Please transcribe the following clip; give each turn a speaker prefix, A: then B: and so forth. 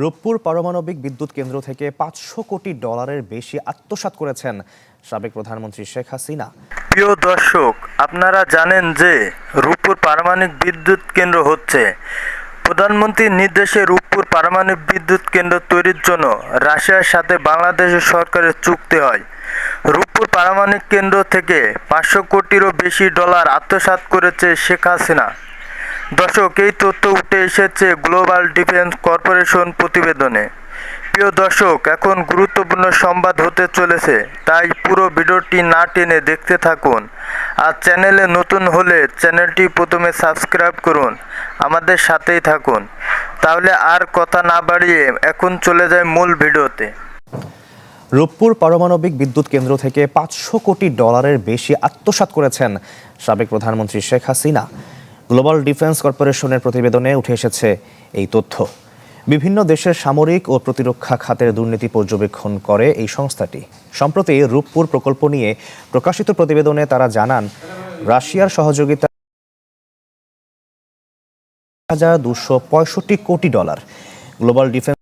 A: রূপপুর পারমাণবিক বিদ্যুৎ কেন্দ্র থেকে পাঁচশো কোটি ডলারের বেশি আত্মসাৎ করেছেন সাবেক প্রধানমন্ত্রী শেখ হাসিনা।
B: প্রিয় দর্শক, আপনারা জানেন যে রূপপুর পারমাণবিক বিদ্যুৎ কেন্দ্র হচ্ছে প্রধানমন্ত্রীর নির্দেশে রূপপুর পারমাণবিক বিদ্যুৎ কেন্দ্র তৈরির জন্য রাশিয়ার সাথে বাংলাদেশের সরকারের চুক্তি হয়। রূপপুর পারমাণবিক কেন্দ্র থেকে পাঁচশো কোটিরও বেশি ডলার আত্মসাৎ করেছে শেখ হাসিনা। দর্শক, এই তথ্য উঠে এসেছে গ্লোবাল ডিফেন্স কর্পোরেশন প্রতিবেদনে। প্রিয় দর্শক, এখন গুরুত্বপূর্ণ সংবাদ হতে চলেছে, তাই পুরো ভিডিওটি না টেনে দেখতে থাকুন। আর চ্যানেলে নতুন হলে চ্যানেলটি প্রথমে সাবস্ক্রাইব করুন, আমাদের সাথেই থাকুন। তাহলে আর কথা না বাড়িয়ে এখন চলে যায় মূল ভিডিওতে।
A: রূপপুর পারমাণবিক বিদ্যুৎ কেন্দ্র থেকে পাঁচশো কোটি ডলারের বেশি আত্মসাৎ করেছেন সাবেক প্রধানমন্ত্রী শেখ হাসিনা। গ্লোবাল ডিফেন্স কর্পোরেশনের প্রতিবেদনে উঠে এসেছে এই তথ্য। বিভিন্ন দেশের সামরিক ও প্রতিরক্ষা খাতের দুর্নীতি পর্যবেক্ষণ করে এই সংস্থাটি। সম্প্রতি রূপপুর প্রকল্প নিয়ে প্রকাশিত প্রতিবেদনে তারা জানান, রাশিয়ার সহযোগিতা হাজার দুশো পঁয়ষট্টি কোটি ডলার। Global defence